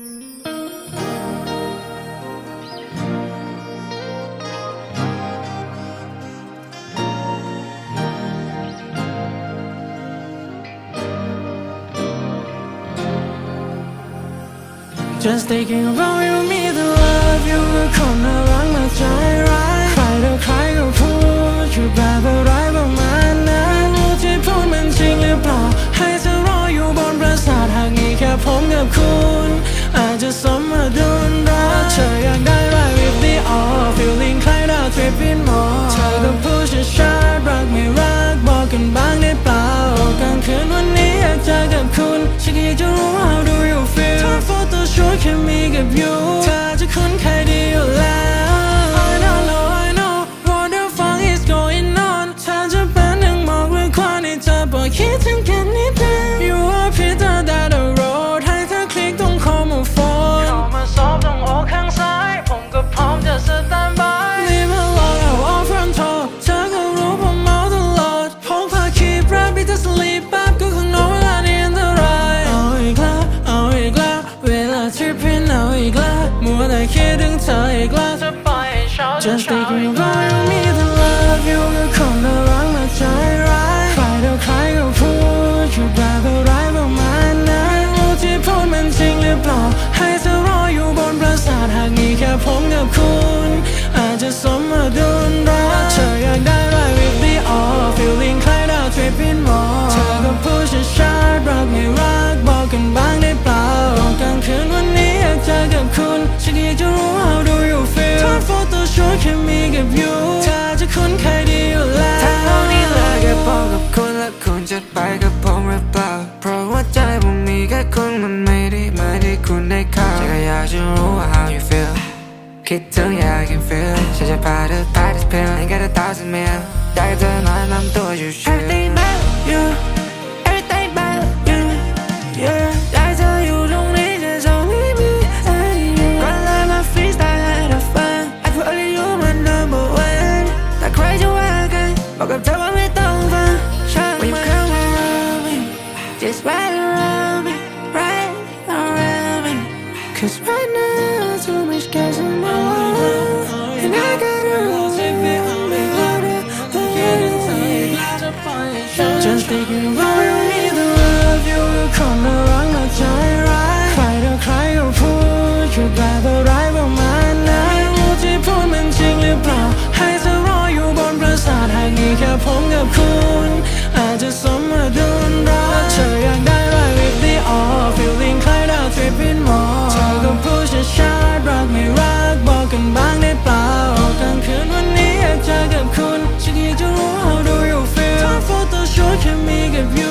Just taking a roll, you mean the love, you were corner on my gyro บ้างได้เปล่ากลางคืนวันนี้อยากเจอกับคุณ ฉันก็อยากจะรู้ how do you feel ท้าโฟโต้ช่วยแค่มีกับ you เธอจะคุ้นเคยดีอยู่ Just thinking about you. คมีกับยูเธอจะคุ้นเคยดีอยู่แล้วถ้าเรานี่เลิกกับพ่อกับคุณและคุณจะไปกับผมหรือเปล่า เพราะว่าใจผมมีแค่คุณมันไม่ได้มาที่คุณได้เข้าฉันก็อยากจะรู้ว่า how you feel คิดถึงอยาก can feel ฉันจะพาเธอไปที่เ pill ain't got a thousand mil ได้เธอ Cause right now too much gas can me a beautiful.